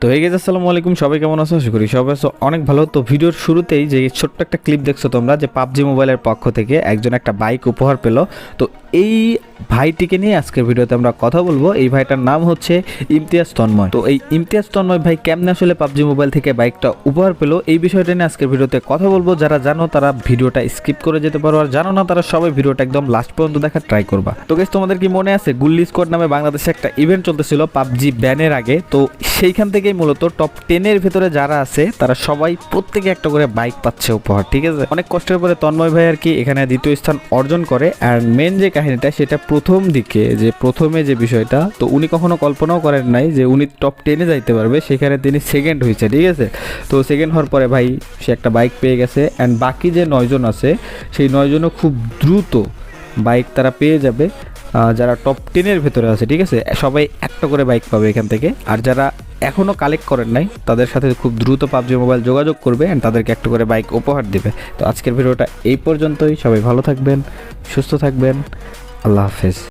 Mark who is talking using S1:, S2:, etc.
S1: তো এই গেছে আসসালামু আলাইকুম। সবাই কেমন আছো? আশা করি সবাই আছো। অনেক ভালো। তো ভিডিওর শুরুতেই যে ছোট্ট একটা ক্লিপ দেখছ তোমরা, যে পাবজি মোবাইলের পক্ষ থেকে একজন একটা বাইক উপহার পেল। তো এই ভাইটিকে নিয়ে আজকের ভিডিওতে আমরা কথা বলব। এই ভাইটার নাম হচ্ছে ইমতিয়াজ তন্ময়। তো এই ইমতিয়াজ তন্ময় ভাই কেমনে আসলে পাবজি মোবাইল থেকে বাইকটা উপহার পেল? এই বিষয়টা নিয়ে আজকের ভিডিওতে কথা বলব। যারা জানো তারা ভিডিওটা স্কিপ করে যেতে পারো। আর জানো না তারা সবাই ভিডিওটা একদম লাস্ট পর্যন্ত দেখার ট্রাই করবা। তো গেস তোমাদের কি মনে আছে? গুল্লি স্কোয়াড নামে বাংলাদেশে একটা ইভেন্ট চলতেছিল পাবজি ব্যানের আগে। তো সেইখান থেকেই মূলত টপ টেনের ভেতরে যারা আছে, তারা সবাই প্রত্যেকে একটা করে বাইক পাচ্ছে উপহার, ঠিক আছে? অনেক কষ্টের পরে তন্ময় ভাই আর কি এখানে দ্বিতীয় স্থান অর্জন করে। আর মেন যে কাহিনীটা সেটা প্রথম দিকে, যে প্রথমে যে বিষয়টা, তো উনি কখনো কল্পনাও করেন নাই যে উনি টপ টেনে যাইতে পারবে, সেখানে তিনি সেকেন্ড হয়েছে, ঠিক আছে? তো সেকেন্ড হওয়ার পরে ভাই, সে একটা বাইক পেয়ে গেছে অ্যান্ড বাকি যে নয়জন আছে, সেই নয়জনও খুব দ্রুত বাইক তারা পেয়ে যাবে। যারা টপ টেনের ভেতরে আছে, ঠিক আছে? সবাই একটা করে বাইক পাবে এখান থেকে। আর যারা এখনও কালেক্ট করেন নাই। তাদের সাথে খুব দ্রুত পাবজি মোবাইল যোগাযোগ করবে অ্যান্ড তাদেরকে একটু করে বাইক উপহার দেবে। তো আজকের ভিডিওটা এই পর্যন্তই। সবাই ভালো থাকবেন, সুস্থ থাকবেন। আল্লাহ হাফেজ।